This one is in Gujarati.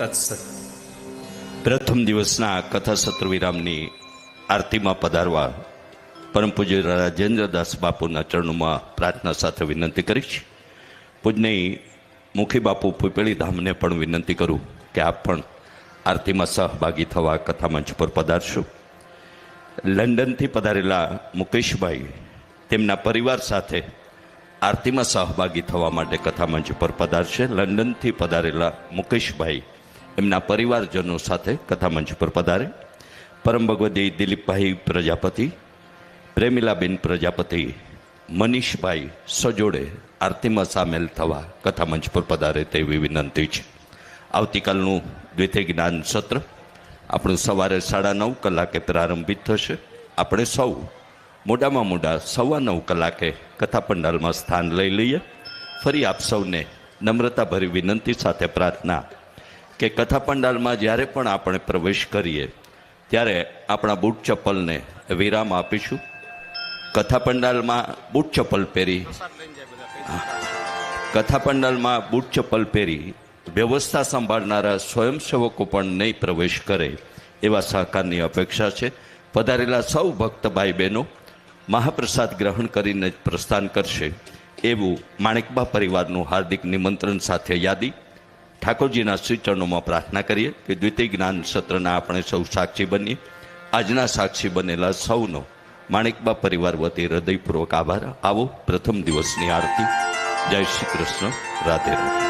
તત્સત પ્રથમ દિવસના કથા સત્ર વિરામની આરતીમાં પધારવા પરમ પૂજ્ય રાજેન્દ્રદાસ બાપુના ચરણોમાં પ્રાર્થના સાથે વિનંતી કરીશ. પૂજ્ય મુખી બાપુ પીપળી ધામને પણ વિનંતી કરું કે આપ પણ આરતીમાં સહભાગી થવા કથા મંચ પર પધારશો. લંડનથી પધારેલા મુકેશભાઈ તેમના પરિવાર સાથે આરતીમાં સહભાગી થવા માટે કથા મંચ પર પધારશે. લંડનથી પધારેલા મુકેશભાઈ એમના પરિવારજનો સાથે કથા મંચ પર પધારે. પરમ ભગવદી દિલીપભાઈ પ્રજાપતિ, પ્રેમિલાબેન પ્રજાપતિ, મનીષભાઈ સજોડે આરતીમાં સામેલ થવા કથા મંચ પર પધારે તેવી વિનંતી છે. આવતીકાલનું દ્વિતીય જ્ઞાન સત્ર આપણું સવારે સાડા નવ કલાકે પ્રારંભિત થશે. આપણે સૌ મોડામાં મોડા સવા નવ કલાકે કથા પંડાલમાં સ્થાન લઈ લઈએ. ફરી આપ સૌને નમ્રતાભરી વિનંતી સાથે પ્રાર્થના કે કથા પંડાલમાં જ્યારે પણ આપણે પ્રવેશ કરીએ, ત્યારે આપણા બૂટ ચપ્પલને વિરામ આપીશું. કથા પંડાલમાં બૂટ ચપ્પલ પહેરી. કથા પંડાલમાં બૂટ ચપ્પલ પહેરી વ્યવસ્થા સંભાળનારા સ્વયંસેવકો પણ નહીં પ્રવેશ કરે એવા સહકારની અપેક્ષા છે. પધારેલા સૌ ભક્ત ભાઈ બહેનો મહાપ્રસાદ ગ્રહણ કરીને જ પ્રસ્થાન કરશે. એવું માણેકબા પરિવારનું હાર્દિક નિમંત્રણ સાથે યાદી ઠાકોરજીના શ્રી ચરણોમાં પ્રાર્થના કરીએ કે દ્વિતીય જ્ઞાન સત્રના આપણે સૌ સાક્ષી બનીએ. આજના સાક્ષી બનેલા સૌનો માણેકબા પરિવાર વતી હૃદયપૂર્વક આભાર. આવો પ્રથમ દિવસની આરતી. જય શ્રી કૃષ્ણ. રાધે રાધે.